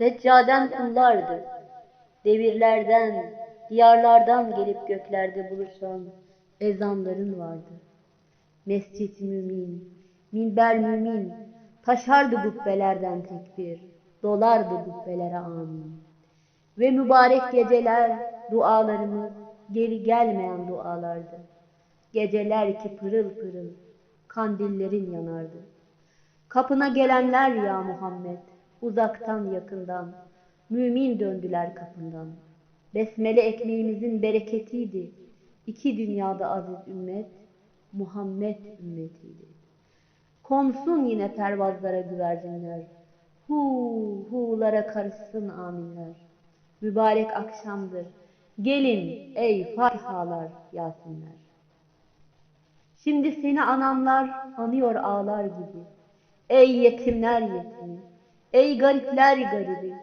Seccaden kullardı. Devirlerden, diyarlardan gelip göklerde buluşan ezanların vardı. Mescit mümin, minber mümin, taşardı gubbelerden tekbir, dolardı gubbelere amin. Ve mübarek geceler dualarımız geri gelmeyen dualardı. Geceler ki pırıl pırıl kandillerin yanardı. Kapına gelenler ya Muhammed, uzaktan yakından, mümin döndüler kapından. Besmele ekmeğimizin bereketiydi. İki dünyada aziz ümmet, Muhammed ümmetiydi. Konsun yine pervazlara güvercinler, hu hulara karışsın aminler. Mübarek akşamdır, gelin ey Fatihalar, Yasinler. Şimdi seni ananlar anıyor ağlar gibi. Ey yetimler yetimi, ey garipler garibi,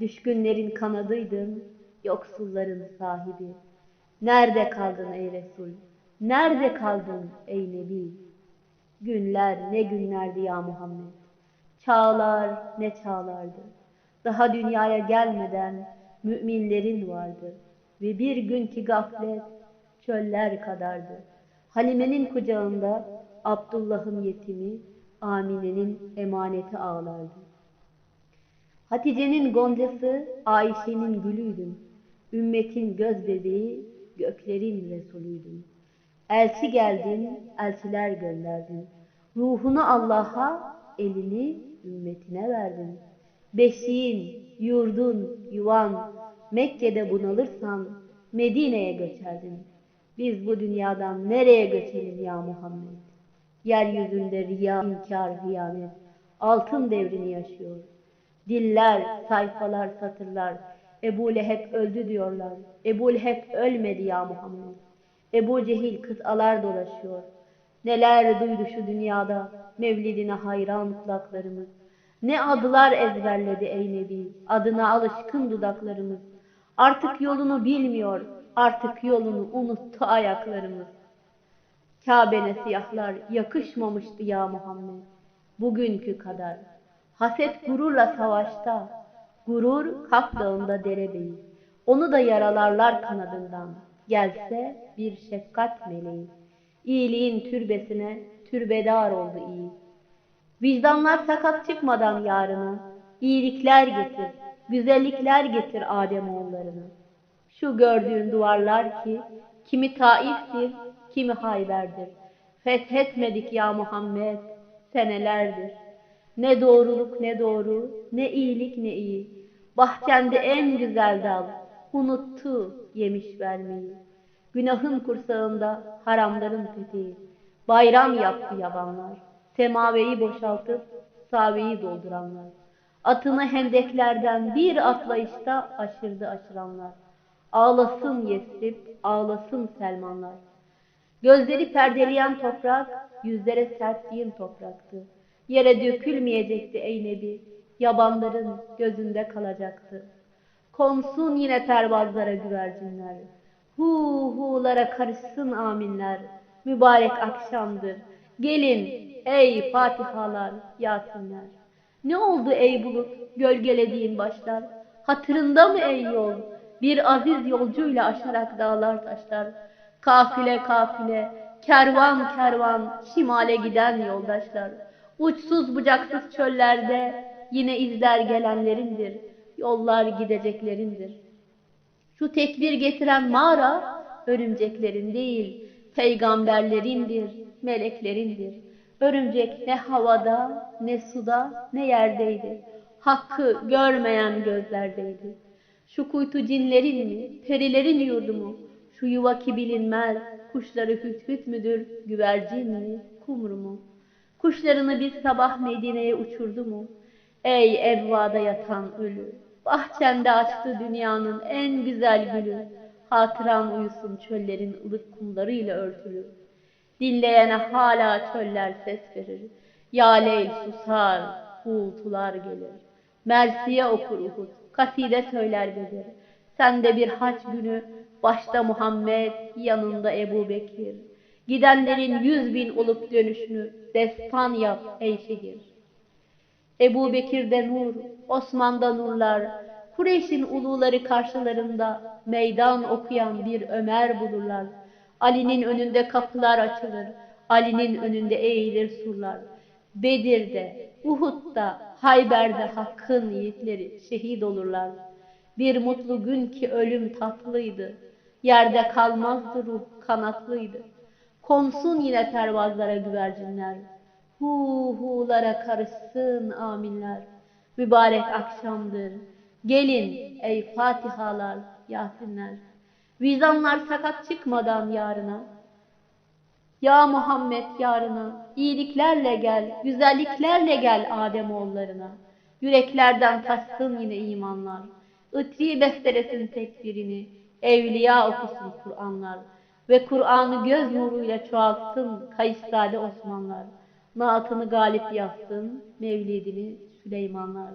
düşkünlerin kanadıydın, yoksulların sahibi. Nerede kaldın ey Resul? Nerede kaldın ey Nebi? Günler ne günlerdi ya Muhammed. Çağlar ne çağlardı. Daha dünyaya gelmeden müminlerin vardı. Ve bir günkü gaflet çöller kadardı. Halime'nin kucağında Abdullah'ın yetimi, Amine'nin emaneti ağlardı. Hatice'nin goncası, Ayşe'nin gülüydün. Ümmetin göz bebeği, göklerin Resulüydün. Elçi geldin, elçiler gönderdin. Ruhunu Allah'a, elini ümmetine verdin. Beşiğin, yurdun, yuvan, Mekke'de bunalırsan Medine'ye göçerdin. Biz bu dünyadan nereye göçelim ya Muhammed? Yeryüzünde riya, inkar, hıyanet, altın devrini yaşıyor. Diller, sayfalar, satırlar, Ebu Leheb öldü diyorlar. Ebu Leheb ölmedi ya Muhammed. Ebu Cehil kıtalar dolaşıyor. Neler duydu şu dünyada, mevlidine hayran kulaklarımız. Ne adlar ezberledi ey Nebi, adına alışkın dudaklarımız. Artık yolunu bilmiyor, artık yolunu unuttu ayaklarımız. Kabe'ne siyahlar yakışmamıştı ya Muhammed, bugünkü kadar. Haset gururla savaşta, gurur Kaf dağında derebeyi. Onu da yaralarlar kanadından, gelse bir şefkat meleği. İyiliğin türbesine türbedar oldu iyi. Vicdanlar sakat çıkmadan yarına, iyilikler getir, güzellikler getir Ademoğullarına. Şu gördüğün duvarlar ki, kimi Taif'tir, kimi Hayber'dir. Fethetmedik ya Muhammed, senelerdir. Ne doğruluk ne doğru, ne iyilik ne iyi. Bahçende en güzel dal, unuttu yemiş vermeyi. Günahın kursağında haramların peteği. Bayram yaptı yabanlar, semaveyi boşaltıp saveyi dolduranlar. Atını hendeklerden bir atlayışta aşırdı aşıranlar. Ağlasın Yesrib, ağlasın Selmanlar. Gözleri perdeleyen toprak, yüzlere sertliğin topraktı. Yere dökülmeyecekti ey Nebi, yabanların gözünde kalacaktı. Konsun yine pervazlara güvercinler, hu hulara karışsın aminler, mübarek akşamdır. Gelin ey Fatihalar, Yasinler. Ne oldu ey bulut, gölgelediğin başlar? Hatırında mı ey yol? Bir aziz yolcuyla aşarak dağlar taşlar. Kafile kafile, kervan kervan, şimale giden yoldaşlar. Uçsuz bucaksız çöllerde yine izler gelenlerindir. Yollar gideceklerindir. Şu tekbir getiren mağara örümceklerin değil, peygamberlerindir, meleklerindir. Örümcek ne havada, ne suda, ne yerdeydi. Hakkı görmeyen gözlerdeydi. Şu kuytu cinlerin mi, perilerin yurdu mu? Şu yuva ki bilinmez, kuşları hüt hüt müdür, güvercin mi, kumru mu? Kuşlarını bir sabah Medine'ye uçurdu mu? Ey evvada yatan ölü, bahçende açtı dünyanın en güzel gülü. Hatıran uyusun çöllerin ılık kumlarıyla örtülü. Dinleyene hala çöller ses verir. Ya Leyl susar, uğultular gelir. Mersiye okur Uhud, kaside söyler Bedir. Sen de bir haç günü, başta Muhammed, yanında Ebu Bekir. Gidenlerin yüz bin olup dönüşünü destan yap ey şehir. Ebu Bekir'de nur, Osman'da nurlar, Kureyş'in uluları karşılarında meydan okuyan bir Ömer bulurlar. Ali'nin önünde kapılar açılır, Ali'nin önünde eğilir surlar. Bedir'de, Uhud'da, Hayber'de Hakk'ın yiğitleri şehit olurlar. Bir mutlu gün ki ölüm tatlıydı, yerde kalmazdı ruh kanatlıydı. Konsun yine pervazlara güvercinler, hu hulara karışsın aminler. Mübarek akşamdır, gelin ey Fatihalar, Yasinler. Vizanlar sakat çıkmadan yarına, ya Muhammed yarına, iyiliklerle gel, güzelliklerle gel Adem oğullarına. Yüreklerden taşsın yine imanlar. Itri bestelesin tekbirini, evliya okusun Kur'anlar. Ve Kur'an'ı göz nuruyla çoğaltsın kayıstade Osmanlar. Naatını galip yapsın, mevlidini Süleymanlar.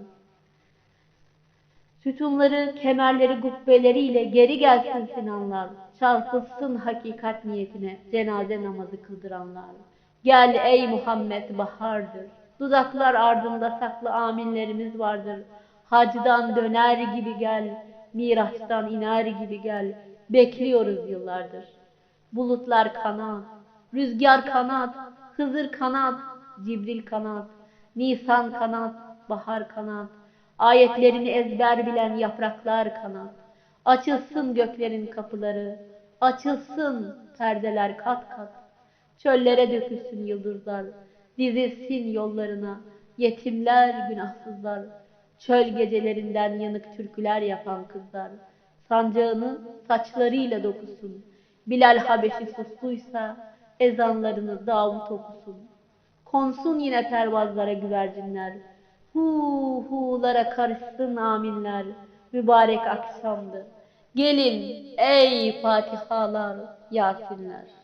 Sütunları, kemerleri, gubbeleriyle geri gelsin Sinanlar. Çarpılsın hakikat niyetine cenaze namazı kıldıranlar. Gel ey Muhammed bahardır. Dudaklar ardında saklı aminlerimiz vardır. Hacdan döner gibi gel, Miraç'tan iner gibi gel. Bekliyoruz yıllardır. Bulutlar kanat, rüzgar kanat, Hızır kanat, Cibril kanat, Nisan kanat, bahar kanat. Ayetlerini ezber bilen yapraklar kanat. Açılsın göklerin kapıları, açılsın perdeler kat kat. Çöllere dökülsün yıldızlar, dizilsin yollarına yetimler, günahsızlar. Çöl gecelerinden yanık türküler yapan kızlar. Sancağını saçlarıyla dokusun. Bilal Habeşi sustuysa ezanlarını Davut okusun. Konsun yine pervazlara güvercinler. Hu hulara karışsın aminler. Mübarek akşamdı. Gelin ey Fatihalar, Yasinler.